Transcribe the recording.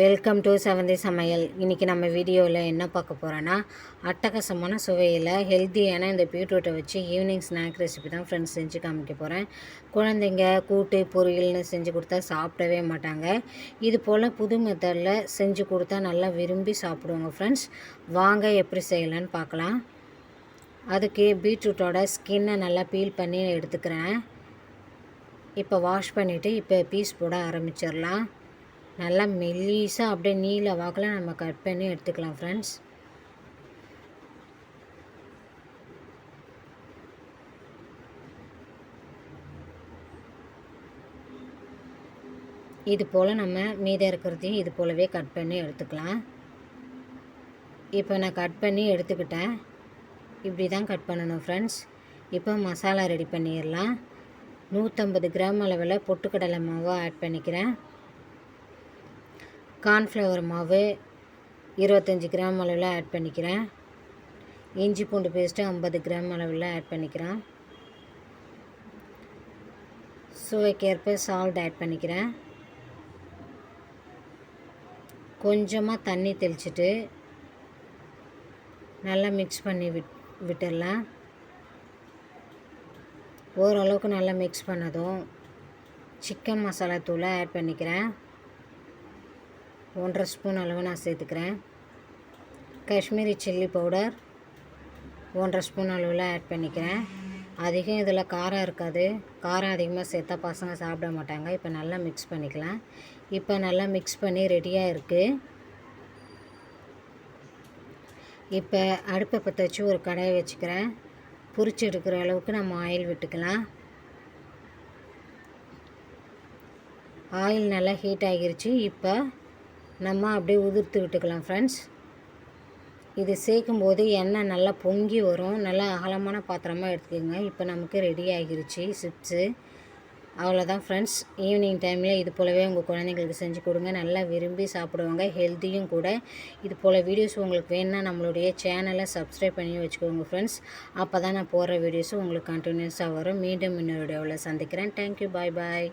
Welcome to செவந்தி சமையல் இன்றைக்கி நம்ம வீடியோவில் என்ன பார்க்க போகிறோன்னா அட்டகாசமான சுவையில் ஹெல்த்தியான இந்த பீட்ரூட்டை வச்சு ஈவினிங் ஸ்நாக் ரெசிபி தான் ஃப்ரெண்ட்ஸ் செஞ்சு காமிக்க போகிறேன் குழந்தைங்க கூட்டு பொரியல்னு செஞ்சு கொடுத்தா சாப்பிடவே மாட்டாங்க. இது போல் புது மெத்தடில் செஞ்சு கொடுத்தா நல்லா விரும்பி சாப்பிடுவாங்க ஃப்ரெண்ட்ஸ் வாங்க எப்படி செய்யலான்னு பார்க்கலாம். அதுக்கு பீட்ரூட்டோட ஸ்கின்னை நல்லா பீல் பண்ணி எடுத்துக்கிறேன். இப்போ வாஷ் பண்ணிவிட்டு இப்போ பீஸ் போட ஆரம்பிச்சிடலாம். நல்லா மெல்லிஸாக அப்படியே நீல வாக்கில் நம்ம கட் பண்ணி எடுத்துக்கலாம் ஃப்ரெண்ட்ஸ் இது போல் நம்ம மீதம் இருக்கிறதையும் இது போலவே கட் பண்ணி எடுத்துக்கலாம். இப்போ நான் கட் பண்ணி எடுத்துக்கிட்டேன். இப்படி தான் கட் பண்ணணும் ஃப்ரெண்ட்ஸ் இப்போ மசாலா ரெடி பண்ணிடலாம். நூற்றம்பது கிராம் அளவில் பொட்டுக்கடலை மாவை ஆட் பண்ணிக்கிறேன். கார்ன்ஃப்ளவர் மாவு இருபத்தஞ்சி கிராம் அளவில் ஆட் பண்ணிக்கிறேன். இஞ்சி பூண்டு பேஸ்ட்டு ஐம்பது கிராம் அளவில் ஆட் பண்ணிக்கிறேன். சுவைக்கேற்ப சால்ட் ஆட் பண்ணிக்கிறேன். கொஞ்சமாக தண்ணி தெளிச்சுட்டு நல்லா மிக்ஸ் பண்ணி விட் விட்டுடலாம் ஓரளவுக்கு நல்லா மிக்ஸ் பண்ணதும் சிக்கன் மசாலா தூளை ஆட் பண்ணிக்கிறேன். ஒன்றரை ஸ்பூன் அளவு நான் சேர்த்துக்கிறேன். காஷ்மீரி சில்லி பவுடர் ஒன்றரை ஸ்பூன் அளவில் ஆட் பண்ணிக்கிறேன். அதிகம் இதில் காரம் இருக்காது. காரம் அதிகமாக சேர்த்தா பசங்க சாப்பிட மாட்டாங்க. இப்போ நல்லா மிக்ஸ் பண்ணிக்கலாம். இப்போ நல்லா மிக்ஸ் பண்ணி ரெடியாக இருக்குது இப்போ அடுப்பை பற்ற வச்சு ஒரு கடையை வச்சுக்கிறேன். பொரிச்சு எடுக்கிற அளவுக்கு நம்ம ஆயில் விட்டுக்கலாம். ஆயில் நல்லா ஹீட் ஆகிருச்சு. இப்போ நம்ம அப்படியே உதிர்த்து விட்டுக்கலாம் ஃப்ரெண்ட்ஸ் இது சேர்க்கும் போது எண்ணெய் நல்லா பொங்கி வரும். நல்லா அகலமான பாத்திரமாக எடுத்துக்கோங்க. இப்போ நமக்கு ரெடி ஆகிருச்சு சிப்ஸு அவ்வளோதான் ஃப்ரெண்ட்ஸ் ஈவினிங் டைமில் இது போலவே உங்கள் குழந்தைங்களுக்கு செஞ்சு கொடுங்க. நல்லா விரும்பி சாப்பிடுவாங்க ஹெல்த்தியும் கூட. இது போல் வீடியோஸ் உங்களுக்கு வேணுன்னா நம்மளுடைய சேனலை சப்ஸ்கிரைப் பண்ணி வச்சுக்கோங்க ஃப்ரெண்ட்ஸ் அப்போ தான் நான் போடுற வீடியோஸும் உங்களுக்கு கண்டினியூஸாக வரும். மீண்டும் இன்னொரு வீடியோவில் சந்திக்கிறேன். தேங்க்யூ பாய் பாய்